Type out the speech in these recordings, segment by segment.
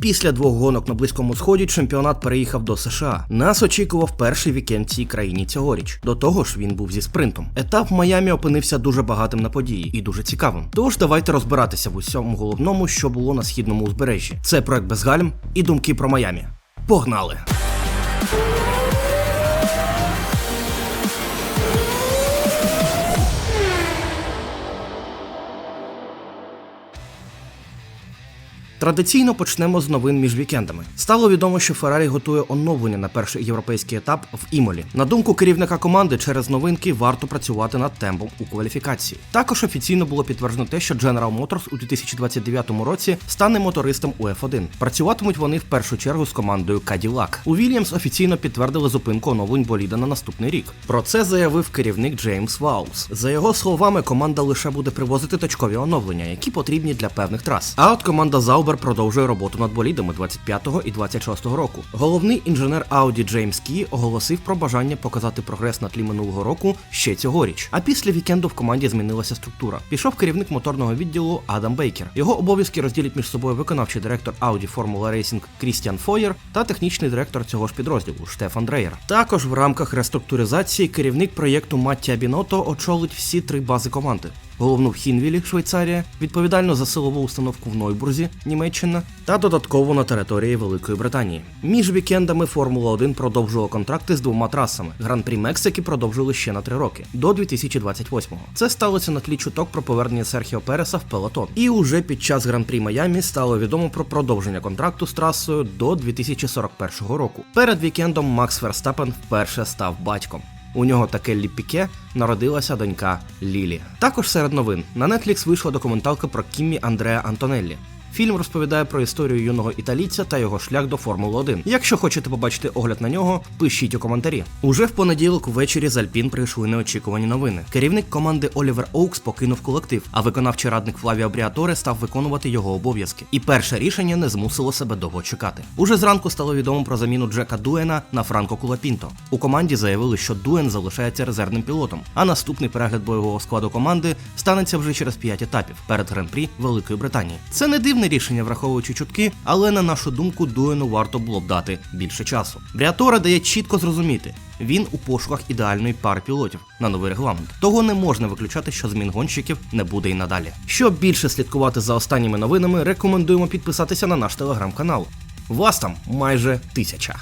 Після двох гонок на близькому сході чемпіонат переїхав до США. Нас очікував перший вікенд цій країні цьогоріч. До того ж, він був зі спринтом. Етап Майамі опинився дуже багатим на події і дуже цікавим. Тож давайте розбиратися в усьому головному, що було на східному узбережжі. Це проект Безгальм і думки про Майамі. Погнали! Традиційно почнемо з новин між вікендами. Стало відомо, що Феррарі готує оновлення на перший європейський етап в Імолі. На думку керівника команди, через новинки варто працювати над темпом у кваліфікації. Також офіційно було підтверджено те, що General Motors у 2029 році стане мотористом у F1. Працюватимуть вони в першу чергу з командою Cadillac. У Williams офіційно підтвердили зупинку оновлень боліда на наступний рік. Про це заявив керівник Джеймс Ваус. За його словами, команда лише буде привозити точкові оновлення, які потрібні для певних трас. А от команда Zauber продовжує роботу над болідами 25-го і 26-го року. Головний інженер Audi Джеймс Кі оголосив про бажання показати прогрес на тлі минулого року ще цьогоріч. А після вікенду в команді змінилася структура. Пішов керівник моторного відділу Адам Бейкер. Його обов'язки розділять між собою виконавчий директор Audi Formula Racing Крістіан Фоєр та технічний директор цього ж підрозділу Штефан Дрейєр. Також в рамках реструктуризації керівник проєкту Маттія Біното очолить всі три бази команди головну в Хінвілі, Швейцарія, відповідальну за силову установку в Нойбурзі, Німеччина, та додатково на території Великої Британії. Між вікендами Формула 1 продовжувала контракти з двома трасами. Гран-прі Мексики продовжили ще на три роки до 2028-го. Це сталося на тлі чуток про повернення Серхіо Переса в пелотон. І уже під час гран-прі Майамі стало відомо про продовження контракту з трасою до 2041 року. Перед вікендом Макс Ферстапен вперше став батьком. У нього таке ліпіке народилася донька Лілі. Також серед новин на Netflix вийшла документалка про Кіммі Андреа Антонеллі. Фільм розповідає про історію юного італійця та його шлях до Формули 1. Якщо хочете побачити огляд на нього, пишіть у коментарі. Уже в понеділок ввечері з Альпін прийшли неочікувані новини. Керівник команди Олівер Оукс покинув колектив, а виконавчий радник Флавіо Бріаторе став виконувати його обов'язки. І перше рішення не змусило себе довго чекати. Уже зранку стало відомо про заміну Джека Дуена на Франко Кулапінто. У команді заявили, що Дуен залишається резервним пілотом, а наступний перегляд бойового складу команди станеться вже через 5 етапів перед гран-прі Великої Британії. Це не дивне рішення, враховуючи чутки, але на нашу думку Дуену варто було б дати більше часу. Бріатора дає чітко зрозуміти. Він у пошуках ідеальної пари пілотів на новий регламент. Того не можна виключати, що змін гонщиків не буде і надалі. Щоб більше слідкувати за останніми новинами, рекомендуємо підписатися на наш телеграм-канал. Вас там майже тисяча.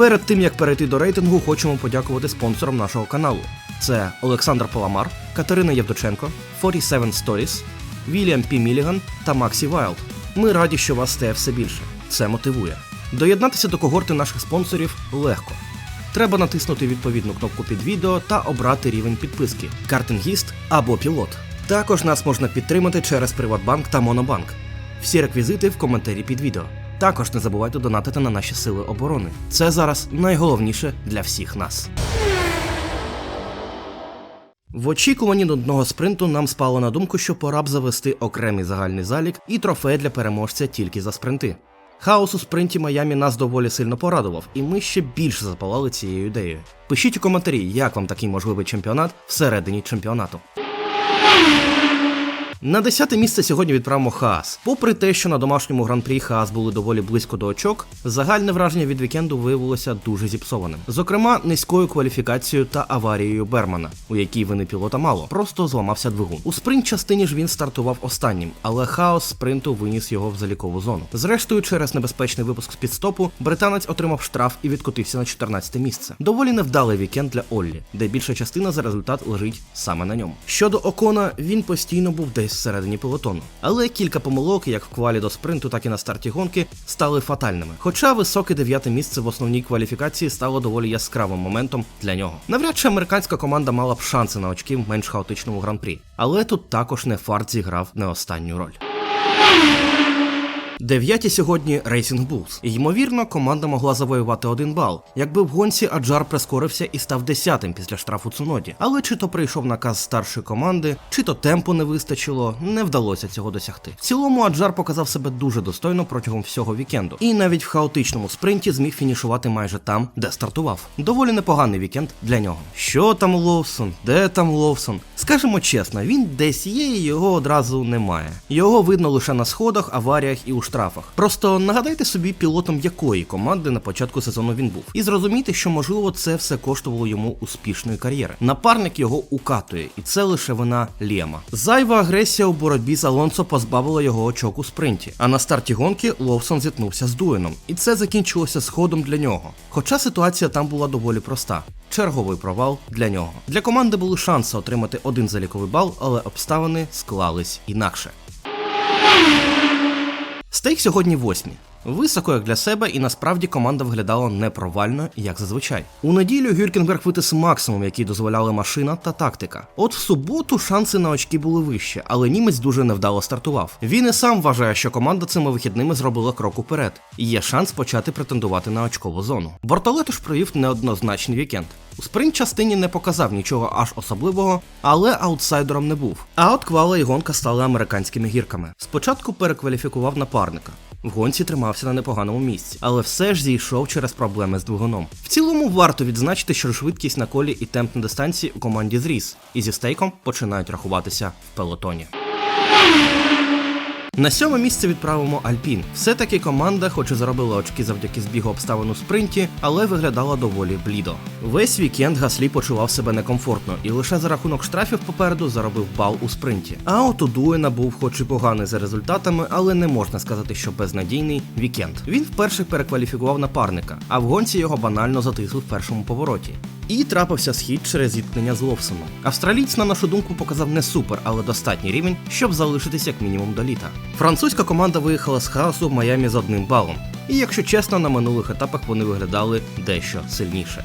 Перед тим як перейти до рейтингу, хочемо подякувати спонсорам нашого каналу. Це Олександр Паламар, Катерина Євдоченко, 47 Stories, Вільям Пі Міліган та Максі Вайлд. Ми раді, що вас стає все більше. Це мотивує. Доєднатися до когорти наших спонсорів легко. Треба натиснути відповідну кнопку під відео та обрати рівень підписки картингіст або пілот. Також нас можна підтримати через Приватбанк та Монобанк. Всі реквізити в коментарі під відео. Також не забувайте донатити на наші сили оборони. Це зараз найголовніше для всіх нас. В очікуванні нудного спринту нам спало на думку, що пора б завести окремий загальний залік і трофей для переможця тільки за спринти. Хаос у спринті Майамі нас доволі сильно порадував, і ми ще більше запалали цією ідеєю. Пишіть у коментарі, як вам такий можливий чемпіонат всередині чемпіонату. На 10 місце сьогодні відправимо Хаас. Попри те, що на домашньому гран-прі Хаас були доволі близько до очок, загальне враження від вікенду виявилося дуже зіпсованим. Зокрема, низькою кваліфікацією та аварією Бермана, у якій вини пілота мало, просто зламався двигун. У спринт частині ж він стартував останнім, але хаос спринту виніс його в залікову зону. Зрештою, через небезпечний випуск з підстопу, британець отримав штраф і відкотився на 14 місце. Доволі невдалий вікенд для Оллі, де більша частина за результат лежить саме на ньому. Щодо Окона, він постійно був десь всередині пелотону. Але кілька помилок, як в квалі до спринту, так і на старті гонки, стали фатальними. Хоча високе дев'яте місце в основній кваліфікації стало доволі яскравим моментом для нього. Навряд чи американська команда мала б шанси на очки в менш хаотичному гран-прі. Але тут також не фарт зіграв не останню роль. Дев'яті сьогодні Racing Bulls. Ймовірно, команда могла завоювати один бал, якби в гонці Аджар прискорився і став десятим після штрафу Цуноді. Але чи то прийшов наказ старшої команди, чи то темпу не вистачило, не вдалося цього досягти. В цілому Аджар показав себе дуже достойно протягом всього вікенду, і навіть в хаотичному спринті зміг фінішувати майже там, де стартував. Доволі непоганий вікенд для нього. Що там Ловсон? Де там Ловсон? Скажемо чесно, він десь є, і його одразу немає. Його видно лише на сходах, аваріях і у штрафах. Просто нагадайте собі, пілотом якої команди на початку сезону він був, і зрозумійте, що можливо це все коштувало йому успішної кар'єри. Напарник його укатує, і це лише вина Лєма. Зайва агресія у боротьбі з Алонсо позбавила його очок у спринті. А на старті гонки Ловсон зіткнувся з Дуеном, і це закінчилося сходом для нього. Хоча ситуація там була доволі проста. Черговий провал для нього. Для команди були шанси отримати один заліковий бал, але обставини склались інакше. Стейк сьогодні восьмі. Високо як для себе, і насправді команда виглядала не провально, як зазвичай. У неділю Гюркенберг витис максимум, який дозволяли машина та тактика. От в суботу шанси на очки були вищі, але німець дуже невдало стартував. Він і сам вважає, що команда цими вихідними зробила крок уперед, і є шанс почати претендувати на очкову зону. Бортолето ж провів неоднозначний вікенд. У спринт частині не показав нічого аж особливого, але аутсайдером не був. А от квала і гонка стали американськими гірками. Спочатку перекваліфікував напарника. В гонці тримався на непоганому місці, але все ж зійшов через проблеми з двигуном. В цілому варто відзначити, що швидкість на колі і темп на дистанції у команді зріс, і зі стейком починають рахуватися в пелотоні. На сьоме місце відправимо Альпін. Все-таки команда, хоч і заробила очки завдяки збігу обставин у спринті, але виглядала доволі блідо. Весь вікенд Гаслі почував себе некомфортно і лише за рахунок штрафів попереду заробив бал у спринті. А от у Дуена був, хоч і поганий за результатами, але не можна сказати, що безнадійний вікенд. Він вперше перекваліфікував напарника, а в гонці його банально затисли в першому повороті. І трапився схід через зіткнення з Ловсоном. Австралієць, на нашу думку, показав не супер, але достатній рівень, щоб залишитись як мінімум до літа. Французька команда виїхала з хаосу в Майамі з одним балом. І якщо чесно, на минулих етапах вони виглядали дещо сильніше.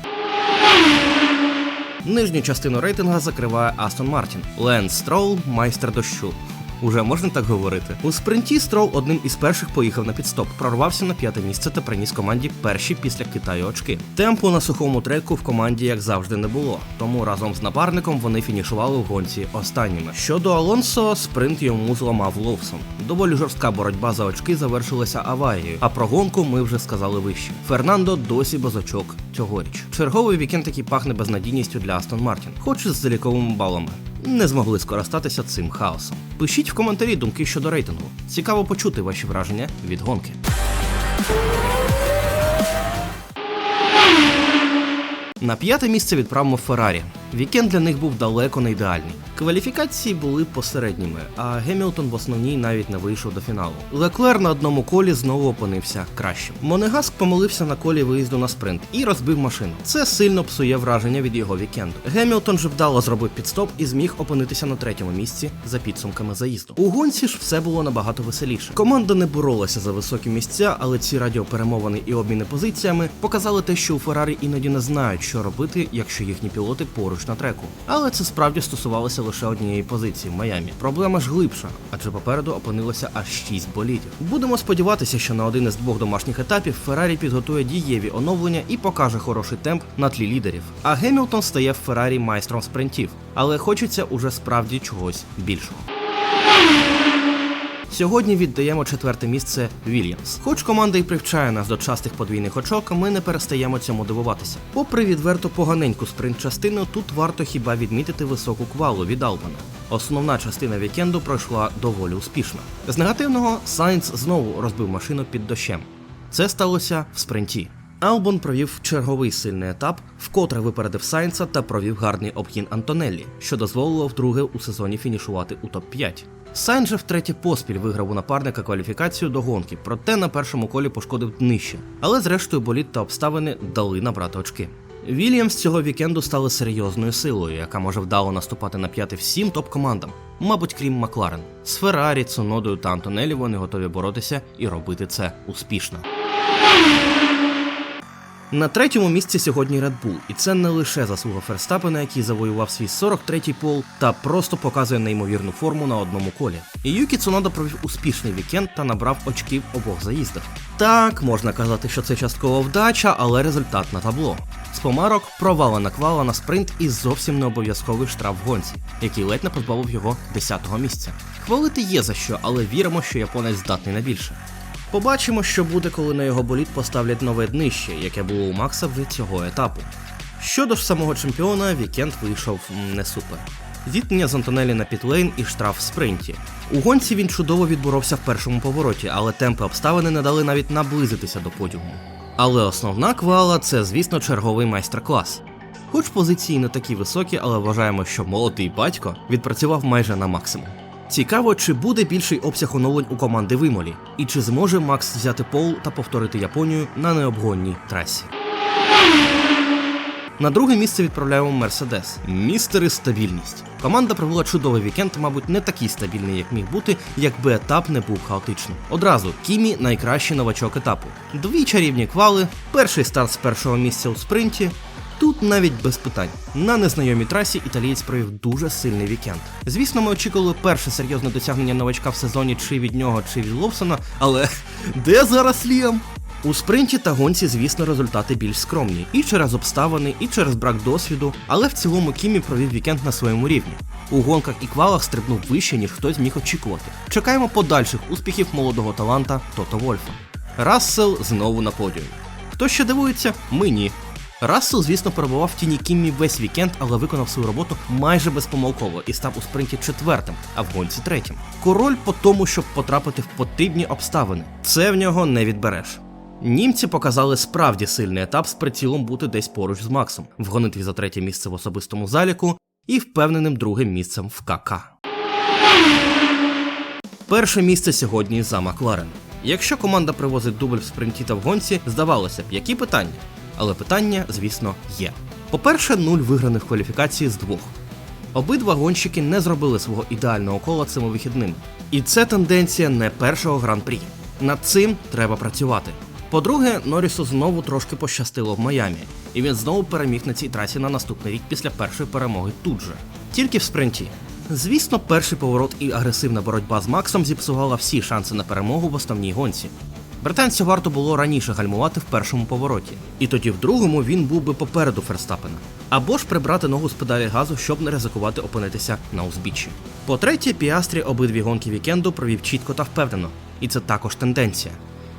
Нижню частину рейтинга закриває Астон Мартін. Ленс Строул, майстер дощу. Уже можна так говорити. У спринті Строл одним із перших поїхав на підстоп, прорвався на п'яте місце та приніс команді перші після Китаю очки. Темпу на сухому треку в команді, як завжди, не було, тому разом з напарником вони фінішували в гонці останніми. Щодо Алонсо, спринт йому зламав Ловсон. Доволі жорстка боротьба за очки завершилася аварією, а про гонку ми вже сказали вище. Фернандо досі без очок цьогоріч. Черговий вікенд який пахне безнадійністю для Астон Мартін, хоч і з заліковими балами не змогли скористатися цим хаосом. Пишіть в коментарі думки щодо рейтингу. Цікаво почути ваші враження від гонки. На п'яте місце відправимо Феррарі. Вікенд для них був далеко не ідеальний. Кваліфікації були посередніми, а Гемілтон в основній навіть не вийшов до фіналу. Леклер на одному колі знову опинився кращим. Монегаск помилився на колі виїзду на спринт і розбив машину. Це сильно псує враження від його вікенду. Гемілтон же вдало зробив підстоп і зміг опинитися на третьому місці за підсумками заїзду. У гонці ж все було набагато веселіше. Команда не боролася за високі місця, але ці радіоперемовини і обміни позиціями показали те, що у Феррарі іноді не знають, що робити, якщо їхні пілоти поруч на треку. Але це справді стосувалося лише однієї позиції в Майамі. Проблема ж глибша, адже попереду опинилося аж 6 болідів. Будемо сподіватися, що на один із двох домашніх етапів Феррарі підготує дієві оновлення і покаже хороший темп на тлі лідерів. А Гемілтон стає в Феррарі майстром спринтів, але хочеться уже справді чогось більшого. Сьогодні віддаємо четверте місце Вільямс. Хоч команда і привчає нас до частих подвійних очок, ми не перестаємо цьому дивуватися. Попри відверто поганеньку спринт-частину, тут варто хіба відмітити високу квалу від Албана. Основна частина вікенду пройшла доволі успішно. З негативного Сайнц знову розбив машину під дощем. Це сталося в спринті. Албон провів черговий сильний етап, вкотре випередив Сайнца та провів гарний обгін Антонеллі, що дозволило вдруге у сезоні фінішувати у топ-5. Сайнц же втретє поспіль виграв у напарника кваліфікацію до гонки, проте на першому колі пошкодив днище. Але зрештою боліт та обставини дали набрати очки. Вільямс цього вікенду стали серйозною силою, яка може вдало наступати на п'яти всім топ-командам, мабуть, крім Макларен. З Феррарі, Цунодою та Антонелі вони готові боротися і робити це успішно. На третьому місці сьогодні Red Bull, і це не лише заслуга Ферстапена, який завоював свій 43-й пол та просто показує неймовірну форму на одному колі. І Юкі Цунода провів успішний вікенд та набрав очків обох заїздах. Так, можна казати, що це частково вдача, але результат на табло. З помарок провалена квала на спринт і зовсім не обов'язковий штраф в гонці, який ледь не позбавив його 10-го місця. Хвалити є за що, але віримо, що японець здатний на більше. Побачимо, що буде, коли на його боліт поставлять нове днище, яке було у Макса вже цього етапу. Щодо ж самого чемпіона, вікенд вийшов не супер. Зіткнення з Антонелі на пітлейн і штраф в спринті. У гонці він чудово відборовся в першому повороті, але темпи обставини не дали навіть наблизитися до подіуму. Але основна квала це, звісно, черговий майстер-клас. Хоч позиції не такі високі, але вважаємо, що молодий батько відпрацював майже на максимум. Цікаво, чи буде більший обсяг оновлень у команди Вимолі, і чи зможе Макс взяти пол та повторити Японію на необгонній трасі. На друге місце відправляємо Мерседес. Містери стабільність. Команда провела чудовий вікенд, мабуть, не такий стабільний, як міг бути, якби етап не був хаотичним. Одразу Кімі найкращий новачок етапу. Дві чарівні квали, перший старт з першого місця у спринті. Тут навіть без питань. На незнайомій трасі італієць провів дуже сильний вікенд. Звісно, ми очікували перше серйозне досягнення новачка в сезоні чи від нього, чи від Ловсона, але де зараз Ліам? У спринті та гонці, звісно, результати більш скромні, і через обставини, і через брак досвіду, але в цілому Кімі провів вікенд на своєму рівні. У гонках і квалах стрибнув вище, ніж хтось міг очікувати. Чекаємо подальших успіхів молодого таланта Тото Вольфа. Рассел знову на подіумі. Хто ще дивується? Ми ні. Рассел, звісно, перебував в тіні Кіммі весь вікенд, але виконав свою роботу майже безпомилково і став у спринті четвертим, а в гонці третім. Король по тому, щоб потрапити в потрібні обставини. Це в нього не відбереш. Німці показали справді сильний етап з прицілом бути десь поруч з Максом, в гонитві за третє місце в особистому заліку і впевненим другим місцем в КК. Перше місце сьогодні за Макларен. Якщо команда привозить дубль в спринті та в гонці, здавалося б, які питання? Але питання, звісно, є. По-перше, нуль виграних кваліфікацій з двох. Обидва гонщики не зробили свого ідеального кола цими вихідними. І це тенденція не першого гран-прі. Над цим треба працювати. По-друге, Норрісу знову трошки пощастило в Майамі, і він знову переміг на цій трасі на наступний рік після першої перемоги тут же. Тільки в спринті. Звісно, перший поворот і агресивна боротьба з Максом зіпсувала всі шанси на перемогу в основній гонці. Британцю варто було раніше гальмувати в першому повороті, і тоді в другому він був би попереду Ферстапена. Або ж прибрати ногу з педалі газу, щоб не ризикувати опинитися на узбіччі. По-третє, Піастрі обидві гонки вікенду провів чітко та впевнено, і це також тенденція.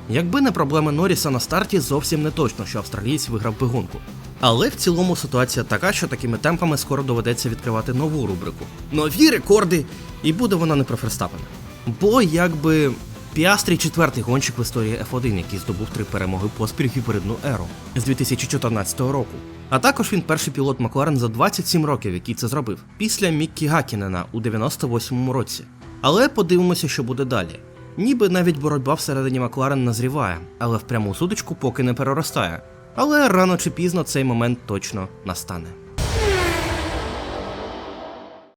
Якби не проблеми Норріса на старті, зовсім не точно, що австралієць виграв би гонку. Але в цілому ситуація така, що такими темпами скоро доведеться відкривати нову рубрику. Нові рекорди! І буде вона не про Ферстапена. Бо якби Піастрі четвертий гонщик в історії F1, який здобув три перемоги поспіль гібридну еру з 2014 року. А також він перший пілот Макларен за 27 років, який це зробив, після Міккі Гакінена у 98-му році. Але подивимося, що буде далі. Ніби навіть боротьба всередині Макларен назріває, але в пряму судочку поки не переростає. Але рано чи пізно цей момент точно настане.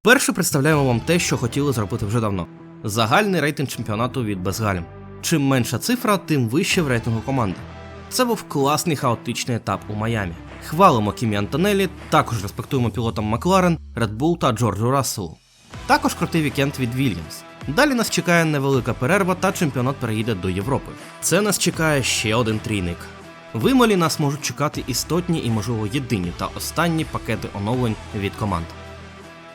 Перше представляємо вам те, що хотіли зробити вже давно: загальний рейтинг чемпіонату від Безгальм. Чим менша цифра, тим вище в рейтингу команди. Це був класний хаотичний етап у Майамі. Хвалимо Кімі Антонелі, також респектуємо пілотам Макларен, Bull та Джорджу Расселу. Також крутий вікенд від Вільямс. Далі нас чекає невелика перерва та чемпіонат переїде до Європи. Це нас чекає ще один трійник. В Імолі нас можуть чекати істотні і, можливо, єдині та останні пакети оновлень від команд.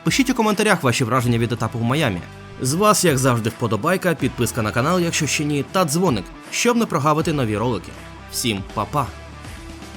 Пишіть у коментарях ваші враження від етапу в Майамі. З вас, як завжди, вподобайка, підписка на канал, якщо ще ні, та дзвоник, щоб не прогавити нові ролики. Всім па-па!